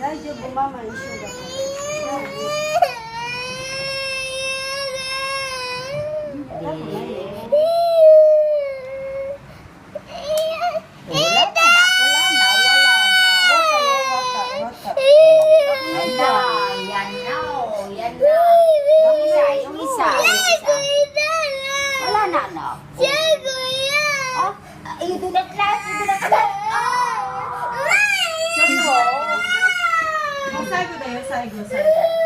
Dahil bumama yung sugar ko. Wala na, wala na, wala na. Wata, wata, wata. Yan na, yan na, oh, yan na. Isa. Wala na, no? 最後だよ最後最後。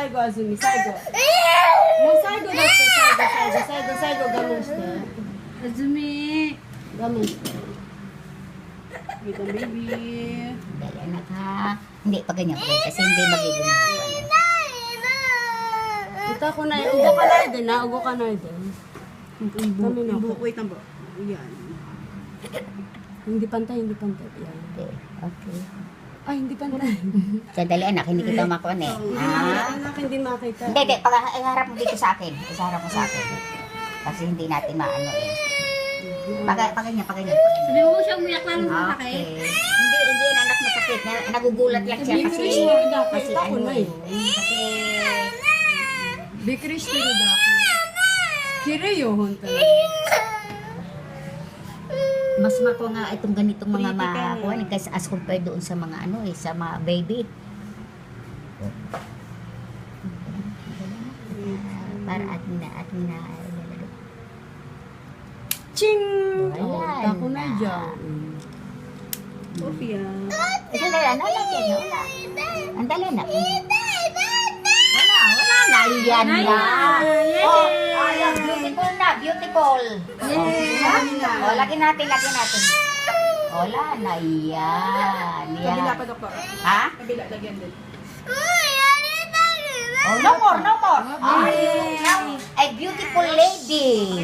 Saigo, saigo, saigo, Azumi, saigo. Mo saigo na ito, saigo, saigo, saigo, saigo, gamon siya. Azumi. Gamon siya. Wait, ang baby. Dali, anak ha. Hindi, pag ganyan po. Kasi hindi magiging. Ito ko na. Ugo ka na yun, na. Ugo ka na yun. Kami na ako. Wait, tambo. Yan. Hindi pantay, hindi pantay. Yan. Okay. Ay, hindi pantay. Sandali anak, hindi kita makuha eh. Ah. Anak, hindi makita. Hindi, hindi. Pag iharap mo dito sa akin. Iharap mo sa akin. Kasi hindi natin maano eh. Pag, pag ganyan, pag ganyan. pag ganyan. Sabi mo siya umiyak lalo sa Okay. sakit. Hindi, hindi yan anak masakit. Na, nagugulat lang siya kasi, Bikinis na rin ako. kasi ano na eh. yun. Kasi, Bikinis na rin ako. Kireyohon talaga. Mas makuha nga itong ganitong mga Pretty ka makuha eh, kasi as compared doon sa mga ano eh, sa mga baby. Para atin na, atin na. Ching! Wala Oh, tako na na. dyan. Sophia. Ito na yan, wala yan, wala. Ang dali na. Wala, wala na. Yan na. Oh, ayan, na, beautiful. Oh, oh, lagyan natin, lagyan natin. Wala na, yan. Kabila Yan. pa, doktor. Ha? Kabila, lagyan din. Oh, no more, no more. Ay, now, a beautiful lady.